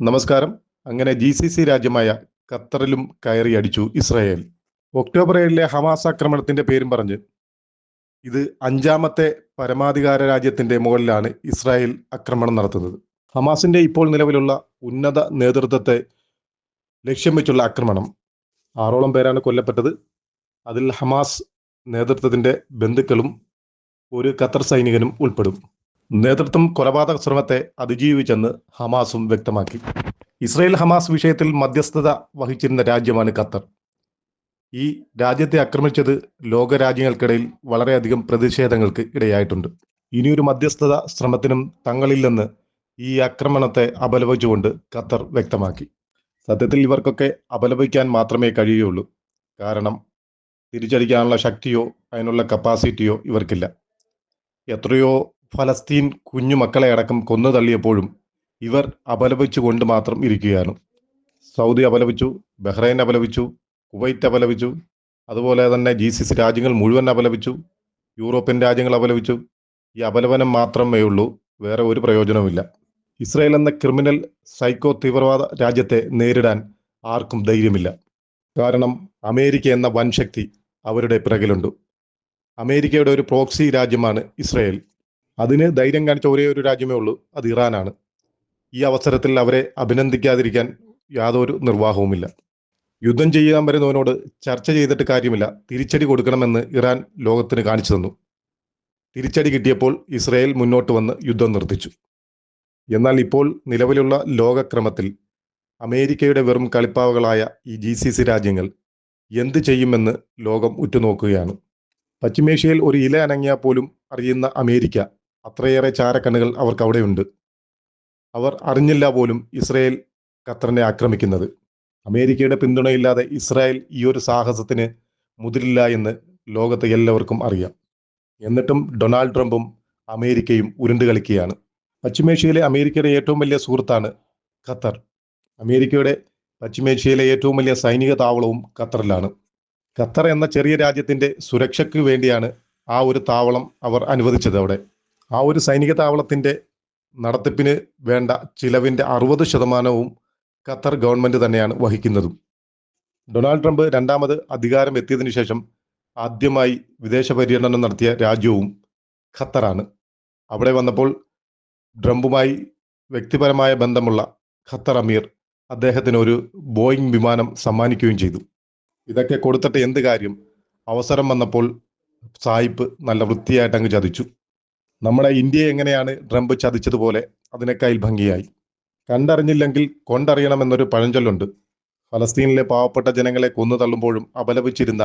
നമസ്കാരം. അങ്ങനെ G C C രാജ്യമായ ഖത്തറിലും കയറി അടിച്ചു ഇസ്രായേൽ. ഒക്ടോബർ ഏഴിലെ ഹമാസ് ആക്രമണത്തിന്റെ പേരും പറഞ്ഞ് ഇത് അഞ്ചാമത്തെ പരമാധികാര രാജ്യത്തിന്റെ മുകളിലാണ് ഇസ്രായേൽ ആക്രമണം നടത്തുന്നത്. ഹമാസിന്റെ ഇപ്പോൾ നിലവിലുള്ള ഉന്നത നേതൃത്വത്തെ ലക്ഷ്യം വെച്ചുള്ള ആക്രമണം ആറോളം പേരാണ് കൊല്ലപ്പെട്ടത്. അതിൽ ഹമാസ് നേതൃത്വത്തിന്റെ ബന്ധുക്കളും ഒരു ഖത്തർ സൈനികനും ഉൾപ്പെടും. നേതൃത്വം കൊലപാതക ശ്രമത്തെ അതിജീവിച്ചെന്ന് ഹമാസും വ്യക്തമാക്കി. ഇസ്രയേൽ ഹമാസ് വിഷയത്തിൽ മധ്യസ്ഥത വഹിച്ചിരുന്ന രാജ്യമാണ് ഖത്തർ. ഈ രാജ്യത്തെ ആക്രമിച്ചത് ലോകരാജ്യങ്ങൾക്കിടയിൽ വളരെയധികം പ്രതിഷേധങ്ങൾക്ക് ഇടയായിട്ടുണ്ട്. ഇനിയൊരു മധ്യസ്ഥത ശ്രമത്തിനും തങ്ങളില്ലെന്ന് ഈ ആക്രമണത്തെ അപലപിച്ചുകൊണ്ട് ഖത്തർ വ്യക്തമാക്കി. സത്യത്തിൽ ഇവർക്കൊക്കെ അപലപിക്കാൻ മാത്രമേ കഴിയുകയുള്ളൂ. കാരണം തിരിച്ചടിക്കാനുള്ള ശക്തിയോ അതിനുള്ള കപ്പാസിറ്റിയോ ഇവർക്കില്ല. എത്രയോ ഫലസ്തീൻ കുഞ്ഞുമക്കളെ അടക്കം കൊന്നു തള്ളിയപ്പോഴും ഇവർ അപലപിച്ചുകൊണ്ട് മാത്രം ഇരിക്കുകയാണ്. സൗദി അപലപിച്ചു ബഹ്റൈൻ അപലപിച്ചു കുവൈറ്റ് അപലപിച്ചു അതുപോലെ തന്നെ ജി സി സി രാജ്യങ്ങൾ മുഴുവൻ അപലപിച്ചു യൂറോപ്യൻ രാജ്യങ്ങൾ അപലപിച്ചു. ഈ അപലപനം മാത്രമേ ഉള്ളൂ വേറെ ഒരു പ്രയോജനവുമില്ല. ഇസ്രായേൽ എന്ന ക്രിമിനൽ സൈക്കോ തീവ്രവാദ രാജ്യത്തെ നേരിടാൻ ആർക്കും ധൈര്യമില്ല. കാരണം അമേരിക്ക എന്ന വൻശക്തി അവരുടെ പിറകിലുണ്ട്. അമേരിക്കയുടെ ഒരു പ്രോക്സി രാജ്യമാണ് ഇസ്രായേൽ. അതിന് ധൈര്യം കാണിച്ച ഒരേ ഒരു രാജ്യമേ ഉള്ളൂ. അത് ഇറാനാണ്. ഈ അവസരത്തിൽ അവരെ അഭിനന്ദിക്കാതിരിക്കാൻ യാതൊരു നിർവാഹവുമില്ല. യുദ്ധം ചെയ്യാൻ വരുന്നവനോട് ചർച്ച ചെയ്തിട്ട് കാര്യമില്ല. തിരിച്ചടി കൊടുക്കണമെന്ന് ഇറാൻ ലോകത്തിന് കാണിച്ചു തന്നു. തിരിച്ചടി കിട്ടിയപ്പോൾ ഇസ്രായേൽ മുന്നോട്ട് വന്ന് യുദ്ധം നിർത്തിച്ചു. എന്നാൽ ഇപ്പോൾ നിലവിലുള്ള ലോകക്രമത്തിൽ അമേരിക്കയുടെ വെറും കളിപ്പാവകളായ ഈ ജി സി സി രാജ്യങ്ങൾ എന്ത് ചെയ്യുമെന്ന് ലോകം ഉറ്റുനോക്കുകയാണ്. പശ്ചിമേഷ്യയിൽ ഒരു ഇല അനങ്ങിയാൽ പോലും അറിയുന്ന അമേരിക്ക അത്രയേറെ ചാരക്കണ്ണുകൾ അവർക്ക് അവിടെയുണ്ട്. അവർ അറിഞ്ഞില്ല പോലും ഇസ്രായേൽ ഖത്തറിനെ ആക്രമിക്കുന്നത്. അമേരിക്കയുടെ പിന്തുണയില്ലാതെ ഇസ്രായേൽ ഈ ഒരു സാഹസത്തിന് മുതിരില്ല എന്ന് ലോകത്തെ എല്ലാവർക്കും അറിയാം. എന്നിട്ടും ഡൊണാൾഡ് ട്രംപും അമേരിക്കയും ഉരുണ്ട് കളിക്കുകയാണ്. പശ്ചിമേഷ്യയിലെ അമേരിക്കയുടെ ഏറ്റവും വലിയ സുഹൃത്താണ് ഖത്തർ. അമേരിക്കയുടെ പശ്ചിമേഷ്യയിലെ ഏറ്റവും വലിയ സൈനിക താവളവും ഖത്തറിലാണ്. ഖത്തർ എന്ന ചെറിയ രാജ്യത്തിന്റെ സുരക്ഷയ്ക്ക് വേണ്ടിയാണ് ആ ഒരു താവളം അവർ അനുവദിച്ചത് അവിടെ. ആ ഒരു സൈനിക താവളത്തിന്റെ നടത്തിപ്പിന് വേണ്ട ചിലവിന്റെ അറുപത് ശതമാനവും ഖത്തർ ഗവൺമെന്റ് തന്നെയാണ് വഹിക്കുന്നതും. ഡൊണാൾഡ് ട്രംപ് രണ്ടാമത് അധികാരം എത്തിയതിനു ശേഷം ആദ്യമായി വിദേശ പര്യടനം നടത്തിയ രാജ്യവും ഖത്തറാണ്. അവിടെ വന്നപ്പോൾ ട്രംപുമായി വ്യക്തിപരമായ ബന്ധമുള്ള ഖത്തർ അമീർ അദ്ദേഹത്തിന് ഒരു ബോയിങ് വിമാനം സമ്മാനിക്കുകയും ചെയ്തു. ഇതൊക്കെ കൊടുത്തിട്ട് എന്ത് കാര്യം? അവസരം വന്നപ്പോൾ സായിപ്പ് നല്ല വൃത്തിയായിട്ട് അങ്ങ് ചതിച്ചു. നമ്മുടെ ഇന്ത്യയെ എങ്ങനെയാണ് ട്രംപ് ചതിച്ചതുപോലെ അതിനേക്കാൾ ഭംഗിയായി. കണ്ടറിഞ്ഞില്ലെങ്കിൽ കൊണ്ടറിയണമെന്നൊരു പഴഞ്ചൊല്ലുണ്ട്. ഫലസ്തീനിലെ പാവപ്പെട്ട ജനങ്ങളെ കൊന്നു തള്ളുമ്പോഴും അപലപിച്ചിരുന്ന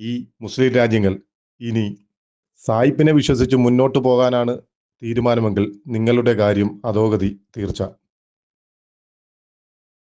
ഈ മുസ്ലിം രാജ്യങ്ങൾ ഇനി സായിപ്പിനെ വിശ്വസിച്ച് മുന്നോട്ട് പോകാനാണ് തീരുമാനമെങ്കിൽ നിങ്ങളുടെ കാര്യം അധോഗതി തീർച്ച.